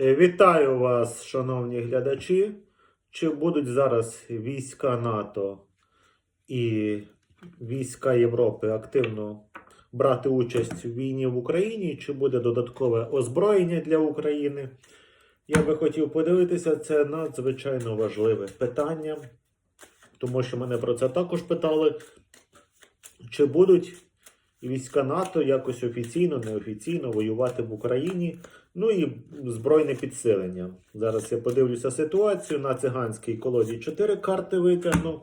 Е, Вітаю вас, шановні глядачі. Чи будуть зараз війська НАТО і війська Європи активно брати участь в війні в Україні? Чи буде додаткове озброєння для України? Я би хотів подивитися, це надзвичайно важливе питання, тому що мене про це також питали. Чи будуть війська НАТО якось офіційно, неофіційно воювати в Україні? Ну і збройне підсилення. Зараз я подивлюся ситуацію. На циганській колоді 4 карти витягну.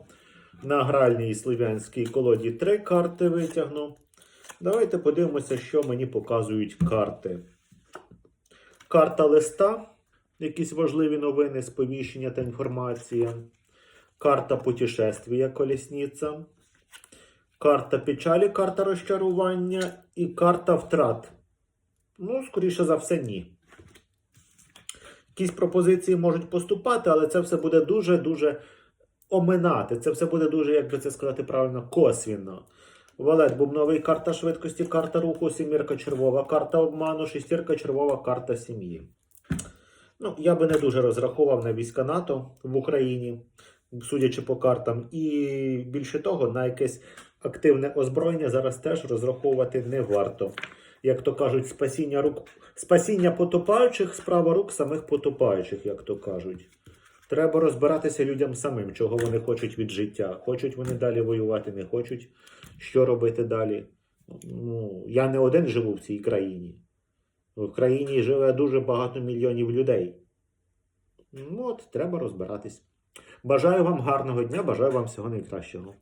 На гральній слов'янській колоді 3 карти витягну. Давайте подивимося, що мені показують карти. Карта листа, якісь важливі новини, сповіщення та інформація. Карта путешествия колісниця. Карта печалі, карта розчарування і карта втрат. Ну, скоріше за все, ні. Якісь пропозиції можуть поступати, але це все буде дуже-дуже оминати. Це все буде дуже, як би це сказати правильно, косвінно. Валет бубновий, карта швидкості, карта руху, сімірка червова, карта обману, шестірка червова, карта сім'ї. Ну, я би не дуже розраховував на війська НАТО в Україні, судячи по картам. І більше того, на якесь активне озброєння зараз теж розраховувати не варто. Як то кажуть, спасіння рук, спасіння потопаючих, справа рук самих потопаючих, як то кажуть. Треба розбиратися людям самим, чого вони хочуть від життя. Хочуть вони далі воювати, не хочуть. Що робити далі? Ну, я не один живу в цій країні. В країні живе дуже багато мільйонів людей. Ну от, треба розбиратись. Бажаю вам гарного дня, бажаю вам всього найкращого.